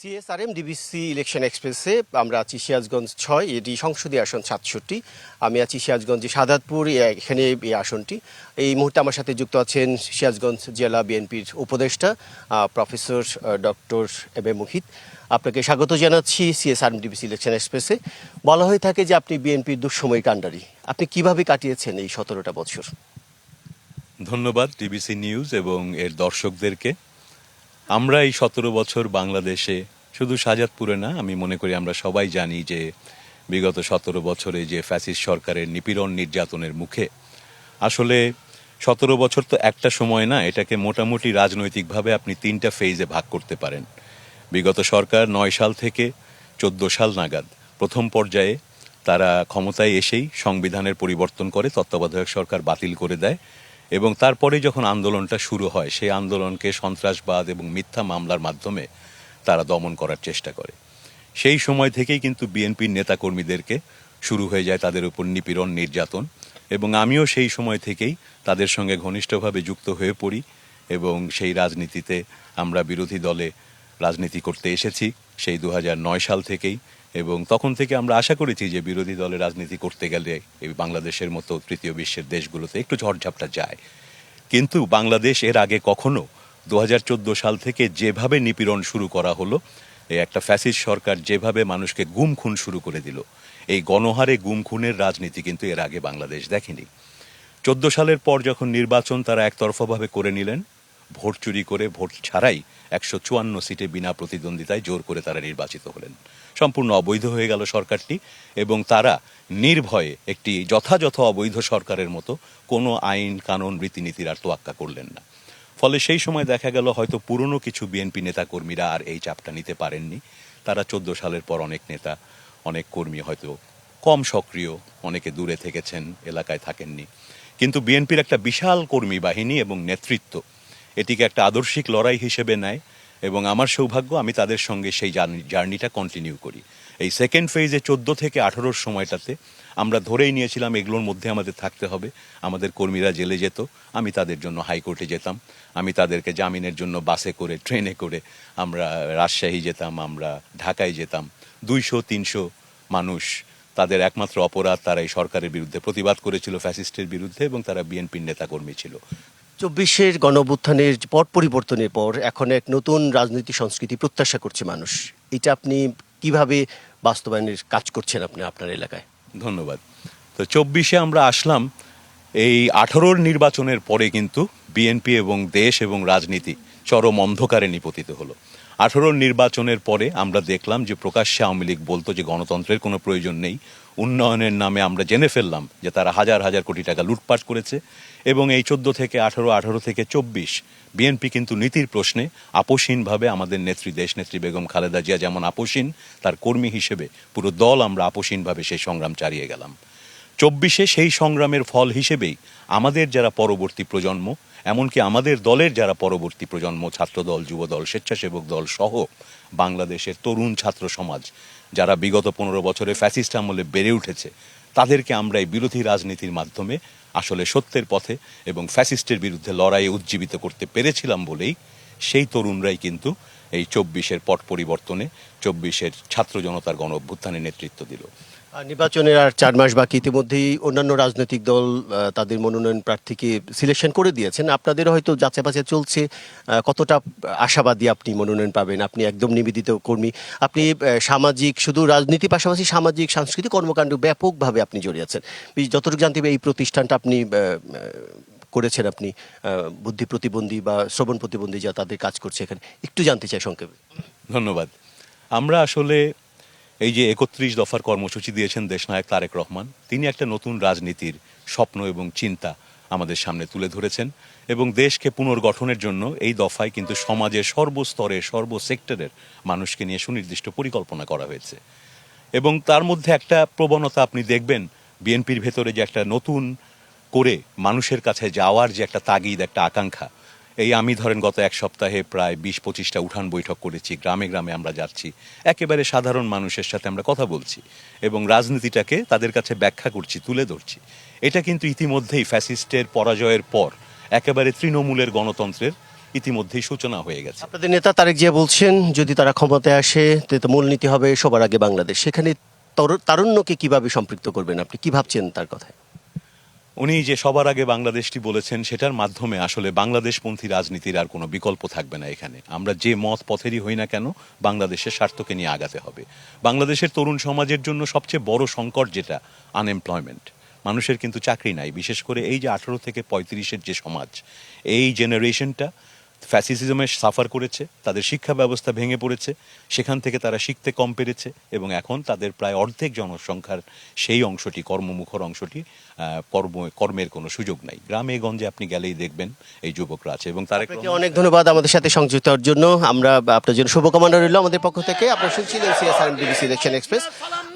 CSRM DBC election এক্সপ্রেসে আমরা আছি সিরাজগঞ্জ ছয় এটি সংসদীয় আসন সাতষট্টি। আমি আছি সিরাজগঞ্জে সাদাতপুর এখানে এই আসনটি। এই মুহূর্তে আমার সাথে যুক্ত আছেন সিরাজগঞ্জ জেলা বিএনপির উপদেষ্টা professor doctor M A Muhit. আপনাকে স্বাগত জানাচ্ছি সিএসআরএম ডিবিসি ইলেকশন এক্সপ্রেসে। বলা হয়ে থাকে যে আপনি বিএনপির দুঃসময় কাণ্ডারি। আপনি কীভাবে কাটিয়েছেন এই সতেরোটা বছর? ধন্যবাদ টিবিসি নিউজ এবং এর দর্শকদেরকে। আমরা এই সতেরো বছর বাংলাদেশে, শুধু সাজাদপুরে না, আমি মনে করি আমরা সবাই জানি যে বিগত সতেরো বছরে যে ফ্যাসিস সরকারের নিপীড়ন নির্যাতনের মুখে, আসলে সতেরো বছর তো একটা সময় না, এটাকে মোটামুটি রাজনৈতিকভাবে আপনি তিনটা ফেজে ভাগ করতে পারেন। বিগত সরকার নয় সাল থেকে চোদ্দ সাল নাগাদ প্রথম পর্যায়ে তারা ক্ষমতায় এসেই সংবিধানের পরিবর্তন করে তত্ত্বাবধায়ক সরকার বাতিল করে দেয়। এবং তারপরে যখন আন্দোলনটা শুরু হয়, সেই আন্দোলনকে সন্ত্রাসবাদ এবং মিথ্যা মামলার মাধ্যমে তারা দমন করার চেষ্টা করে। সেই সময় থেকেই কিন্তু বিএনপির নেতাকর্মীদেরকে শুরু হয়ে যায় তাদের উপর নিপীড়ন, নির্যাতন এবং আমিও সেই সময় থেকেই তাদের সঙ্গে ঘনিষ্ঠভাবে যুক্ত হয়ে পড়ি এবং সেই রাজনীতিতে আমরা বিরোধী দলে রাজনীতি করতে এসেছি। সেই দু হাজার নয় সাল থেকেই এবং তখন থেকে আমরা আশা করেছি যে বিরোধী দলে রাজনীতি করতে গেলে এই বাংলাদেশের মতো তৃতীয় বিশ্বের দেশগুলোতে একটু ঝড়ঝাপটা যায়। কিন্তু বাংলাদেশ এর আগে কখনো দু হাজার চোদ্দ সাল থেকে যেভাবে নিপীড়ন শুরু করা হলো একটা ফ্যাসিস্ট সরকার যেভাবে মানুষকে গুম খুন শুরু করে দিল, এই গণহারে গুম খুনের রাজনীতি কিন্তু এর আগে বাংলাদেশ দেখেনি। চোদ্দ সালের পর যখন নির্বাচন তারা একতরফাভাবে করে নিলেন, ভোট চুরি করে ভোট ছাড়াই একশো চুয়ান্ন সিটে বিনা প্রতিদ্বন্দ্বিতায় জোর করে তারা নির্বাচিত হলেন। সম্পূর্ণ অবৈধ হয়ে গেল সরকারটি এবং তারা নির্ভয়ে একটি যথাযথ অবৈধ সরকারের মতো কোনো আইন, কানুন, রীতিনীতির আর তোয়াক্কা করলেন না। ফলে সেই সময় দেখা গেল হয়তো পুরনো কিছু বিএনপি নেতাকর্মীরা আর এই চাপটা নিতে পারেননি। তারা চোদ্দ সালের পর অনেক নেতা, অনেক কর্মী হয়তো কম সক্রিয়, অনেকে দূরে থেকেছেন, এলাকায় থাকেননি। কিন্তু বিএনপির একটা বিশাল কর্মী বাহিনী এবং নেতৃত্ব এটিকে একটা আদর্শিক লড়াই হিসেবে নেয়। এবং আমার সৌভাগ্য, আমি তাদের সঙ্গে সেই জার্নি- জার্নিটা কন্টিনিউ করি। এই সেকেন্ড ফেজে চোদ্দ থেকে আঠারোর সময়টাতে আমরা ধরেই নিয়েছিলাম, এগুলোর মধ্যে আমাদের থাকতে হবে। আমাদের কর্মীরা জেলে যেত, আমি তাদের জন্য হাইকোর্টে যেতাম। আমি তাদেরকে জামিনের জন্য বাসে করে, ট্রেনে করে আমরা রাজশাহী যেতাম, আমরা ঢাকায় যেতাম। দুইশো, তিনশো মানুষ, তাদের একমাত্র অপরাধ, তারা এই সরকারের বিরুদ্ধে প্রতিবাদ করেছিল, ফ্যাসিস্টের বিরুদ্ধে এবং তারা বিএনপির নেতাকর্মী ছিল। চব্বিশের গণঅভ্যুত্থানের পট পরিবর্তনের পর এখন এক নতুন রাজনৈতিক সংস্কৃতি প্রত্যাশা করছে মানুষ। এটা আপনি কীভাবে বাস্তবায়নের কাজ করছেন আপনি আপনার এলাকায়? ধন্যবাদ। তো চব্বিশে আমরা আসলাম এই আঠারোর নির্বাচনের পরে কিন্তু বিএনপি এবং দেশ এবং রাজনীতি চরম অন্ধকারে নিপতিত হলো। আঠারোর নির্বাচনের পরে আমরা দেখলাম যে প্রকাশ্যে আওয়ামী লীগ বলতো যে গণতন্ত্রের কোনো প্রয়োজন নেই উন্নয়নের নামে আমরা জেনে ফেললাম যে তারা হাজার হাজার কোটি টাকা লুটপাট করেছে এবং এই চোদ্দ থেকে আঠারো আঠারো থেকে চব্বিশ বিএনপি কিন্তু নীতির প্রশ্নে আপোষহীনভাবে আমাদের নেত্রী দেশ নেত্রী বেগম খালেদা জিয়া যেমন আপোষহীন, তার কর্মী হিসেবে পুরো দল আমরা আপোষহীনভাবে সেই সংগ্রাম চালিয়ে গেলাম। চব্বিশে সেই সংগ্রামের ফল হিসেবেই আমাদের যারা পরবর্তী প্রজন্ম, এমনকি আমাদের দলের যারা পরবর্তী প্রজন্ম, ছাত্রদল, যুবদল, স্বেচ্ছাসেবক দল সহ বাংলাদেশের তরুণ ছাত্র সমাজ, যারা বিগত পনেরো বছরে ফ্যাসিস্ট আমলে বেড়ে উঠেছে, তাদেরকে আমরা এই বিরোধী রাজনীতির মাধ্যমে আসলে সত্যের পথে এবং ফ্যাসিস্টের বিরুদ্ধে লড়াইয়ে উজ্জীবিত করতে পেরেছিলাম বলেই সেই তরুণরাই কিন্তু এই চব্বিশের পট পরিবর্তনে চব্বিশের ছাত্র জনতার গণ অভ্যুত্থানে নেতৃত্ব দিল। নির্বাচনের আর চার মাস বাকি, ইতিমধ্যেই অন্যান্য রাজনৈতিক দল তাদের মনোনয়ন প্রার্থীকে সিলেকশন করে দিয়েছেন। আপনাদের হয়তো যাচাই বাছাই চলছে কতটা আশাবাদী আপনি মনোনয়ন পাবেন? আপনি একদম নিবেদিত কর্মী। আপনি সামাজিক, শুধু রাজনীতি পাশাপাশি সামাজিক, সাংস্কৃতিক কর্মকাণ্ড ব্যাপকভাবে আপনি জড়িয়ে আছেন। যতটুকু জানতে এই প্রতিষ্ঠানটা আপনি করেছেন আপনি বুদ্ধি প্রতিবন্ধী বা শ্রবণ প্রতিবন্ধী যা তাদের কাজ করছে এখানে। একটু জানতে চাই সংক্ষেপে। ধন্যবাদ। আমরা আসলে এই যে একত্রিশ দফার কর্মসূচি দিয়েছেন দেশনায়ক তারেক রহমান, তিনি একটা নতুন রাজনীতির স্বপ্ন এবং চিন্তা আমাদের সামনে তুলে ধরেছেন এবং দেশকে পুনর্গঠনের জন্য এই দফায় কিন্তু সমাজের সর্বস্তরে, সর্বসেক্টরের মানুষকে নিয়ে সুনির্দিষ্ট পরিকল্পনা করা হয়েছে। এবং তার মধ্যে একটা প্রবণতা আপনি দেখবেন, বিএনপির ভেতরে যে একটা নতুন করে মানুষের কাছে যাওয়ার যে একটা তাগিদ, একটা আকাঙ্ক্ষা, এই আমি ধরেন গত এক সপ্তাহে প্রায় বিশ পঁচিশটা উঠান বৈঠক করেছি, গ্রামে গ্রামে আমরা যাচ্ছি, একেবারে সাধারণ মানুষের সাথে আমরা কথা বলছি এবং রাজনীতিটাকে তাদের কাছে ব্যাখ্যা করছি, তুলে ধরছি। এটা কিন্তু ইতিমধ্যেই ফ্যাসিস্টের পরাজয়ের পর একেবারে তৃণমূলের গণতন্ত্রের ইতিমধ্যেই সূচনা হয়ে গেছে। আপনাদের নেতা তারেক জিয়া বলছেন, যদি তারা ক্ষমতায় আসে, তো মূলনীতি হবে সবার আগে বাংলাদেশ। সেখানে তরু- তারুণ্যকে কীভাবে সম্পৃক্ত করবেন আপনি? কি ভাবছেন তার কথায়? উনি যে সবার আগে বাংলাদেশটি বলেছেন, সেটার মাধ্যমে আসলে বাংলাদেশপন্থী রাজনীতির আর কোনো বিকল্প থাকবে না এখানে। আমরা যে মত পথেরই হই না কেন, বাংলাদেশের স্বার্থকে নিয়ে আগাতে হবে। বাংলাদেশের তরুণ সমাজের জন্য সবচেয়ে বড় সংকট যেটা আনএমপ্লয়মেন্ট মানুষের কিন্তু চাকরি নাই, বিশেষ করে এই যে আঠারো থেকে পঁয়ত্রিশের যে সমাজ, এই জেনারেশনটা ফ্যাসিসিজমে সাফার করেছে তাদের শিক্ষা ব্যবস্থা ভেঙে পড়েছে সেখান থেকে তারা শিখতে কম পেরেছে এবং এখন তাদের প্রায় অর্ধেক জনসংখ্যার সেই অংশটি কর্মমুখর অংশটি কর্ম কর্মের কোনো সুযোগ নাই। গ্রামে গঞ্জে আপনি গেলেই দেখবেন এই যুবকরা আছে এবং তার অনেক ধন্যবাদ আমাদের সাথে সংযুক্ত হওয়ার জন্য। আমরা আপনার জন্য শুভকামনা রইল আমাদের পক্ষ থেকে। আপনারা শুনছিলেন সিএসআর ডিবিসি ইলেকশন এক্সপ্রেস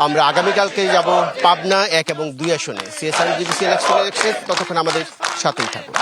আমরা আগামীকালকে যাব পাবনা এক এবং দুই আসনে। সিএসআর ডিবিসি ইলেকশন এক্সপ্রেস ততক্ষণ আমাদের সাথেই থাকুন।